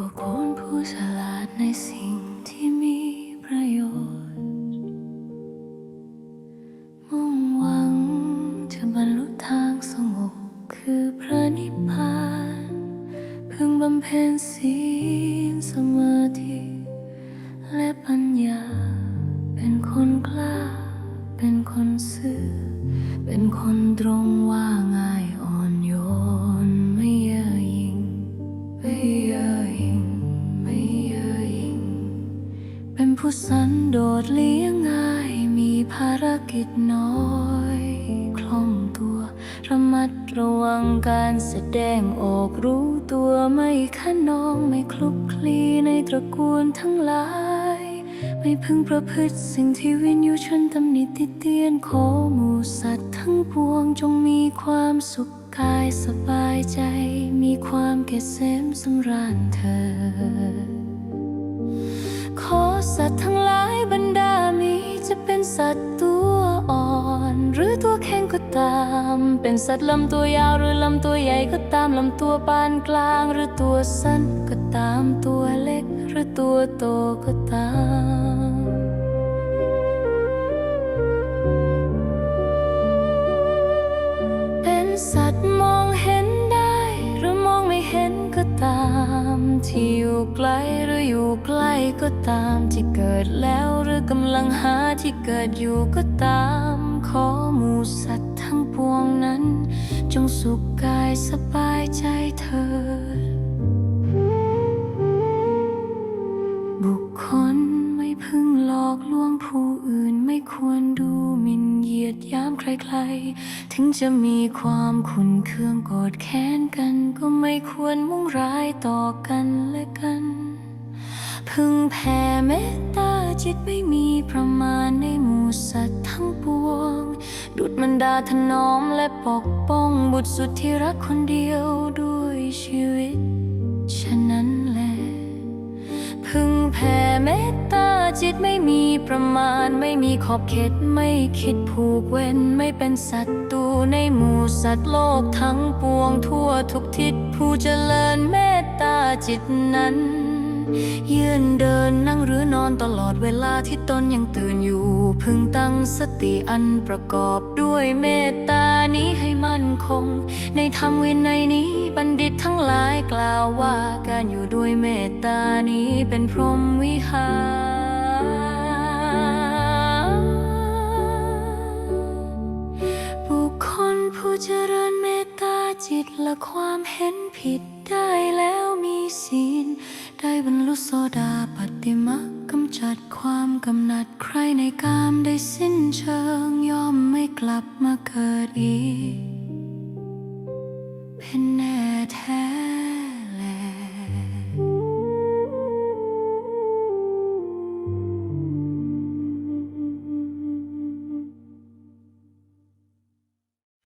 ว่าคนผู้ฉลาดในสิ่งที่มีประโยชน์ มุ่งหวังจะบรรลุทางสงบคือพระนิพพาน พึงบำเพ็ญศีลสมาธิและปัญญา เป็นคนกล้า เป็นคนซื่อ เป็นคนตรงว่าง ผู้สันโดษเลี้ยงง่าย มีภารกิจน้อย คล่องตัว ระมัดระวังการแสดงออกรู้ตัวไม่ขนองไม่คลุกคลีในตระกูลทั้งหลาย ไม่พึงประพฤติสิ่งที่วินยูชนตำหนิติเตียนขอหมู่สัตว์ทั้งปวงจงมีความสุขกายสบายใจ มีความเกษมสำราญเถิด สัตว์ตัวอ่อน หรือตัวแข็งก็ตาม เป็นสัตว์ลำตัวยาวหรือลำตัวใหญ่ก็ตามลำตัวปานกลางหรือตัวสั้นก็ตามตัวเล็ก หรือตัวโตก็ตามเป็นสัตว์มองเห็นได้ หรือมองไม่เห็นก็ตาม ที่อยู่ไกลหรืออยู่ใกล้ก็ตามที่เกิดแล้วหรือกำลังหาที่เกิดอยู่ก็ตาม ขอหมูสัตว์ทั้งปวงนั้น จงสุขกายสบายใจเธอ บุคคล พึงหลอกลวงผู้อื่นไม่ควรดูหมิ่นเหยียดยามใครๆ ถึงจะมีความขุนเคืองกรธแค้นกัน ก็ไม่ควรมุ่งร้ายต่อกันและกัน พึงแผ่เมตตาจิตไม่มีประมาณในหมู่สัตว์ทั้งปวง ดุดมันดาถนอมและปกป้องบุตรสุดที่รักคนเดียวด้วยชีวิต ฉะนั้นแหละ พึงแผ่เมตตา จิตไม่มีประมาณ ไม่มีขอบเขตไม่คิดผูกเว้น ไม่เป็นศัตรูในหมู่สัตว์โลกทั้งปวงทั่วทุกทิศผู้เจริญเมตตาจิตนั้น ยืนเดินนั่งหรือนอนตลอดเวลาที่ตนยังตื่นอยู่ พึงตั้งสติอันประกอบด้วยเมตตานี้ให้มั่นคง ในธรรมวินัยนี้บัณฑิตทั้งหลายกล่าวว่าการอยู่ด้วยเมตตานี้เป็นพรหมวิหาร ดละความเห็นผิดได้แล้วมีศีล ได้บรรลุโสดาปฏิมักกำจัดความกำหนัดใครในกามได้สิ้นเชิงยอมไม่กลับมาเกิดอีกเป็นแน